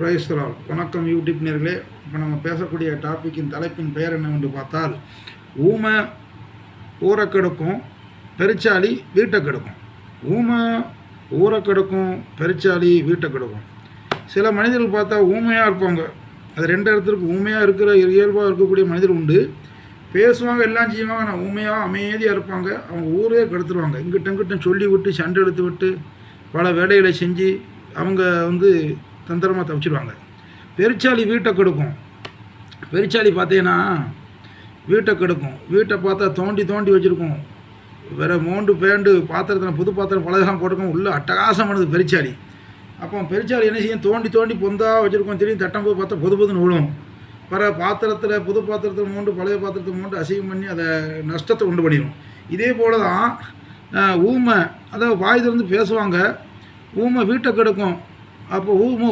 ரைஸ்லால் வணக்கம் யூடியூப் நேர்களே. இப்போ நம்ம பேசக்கூடிய டாப்பிக்கின் தலைப்பின் பெயர் என்னவென்று பார்த்தால் ஊமை ஊரை கெடுக்கும் பெருச்சாளி வீட்டை கெடுக்கும் ஊமை ஊரை கெடுக்கும் பெருச்சாளி வீட்டை கெடுக்கும் சில மனிதர்கள் பார்த்தா ஊமையாக இருப்பாங்க. அது ரெண்டு இடத்துக்கு ஊமையாக இருக்கிற இயல்பாக இருக்கக்கூடிய மனிதர் உண்டு. பேசுவாங்க எல்லாம் செய்வாங்க ஆனால் ஊமையாக அமைதியாக இருப்பாங்க. அவங்க ஊரே கெடுத்துருவாங்க. இங்கிட்ட இங்கிட்டும் சொல்லி விட்டு சண்டை எடுத்து விட்டு பல வேலைகளை செஞ்சு அவங்க வந்து தந்திரமாக தப்பிச்சிடுவாங்க பெருச்சாளி வீட்டை கெடுக்கும். பெருச்சாளி பார்த்தீங்கன்னா வீட்டை கெடுக்கும். வீட்டை பார்த்தா தோண்டி தோண்டி வச்சுருக்கோம். வேறு மோண்டு பேண்டு பாத்திரத்தில் புது பாத்திரம் பலகெல்லாம் போட்டுக்கும் அட்டகாசம் அட்டகாசமானது பெருச்சாளி அப்போ பெருச்சாளி என்ன செய்யும்? தோண்டி தோண்டி பொந்தாக வச்சுருக்கோம். திடீர்னு தட்டம் போது பார்த்தா புது புதுன்னு விழும் வர பாத்திரத்தில் புது பாத்திரத்தில் மூண்டு பழைய பாத்திரத்தை மூண்டு அசைவம் பண்ணி அதை நஷ்டத்தை உண்டு பண்ணிடும் இதே போல தான் ஊமை அதாவது வாய் திறந்து பேசுவாங்க. ஊமை வீட்டை கெடுக்கும். அப்போ ஊமை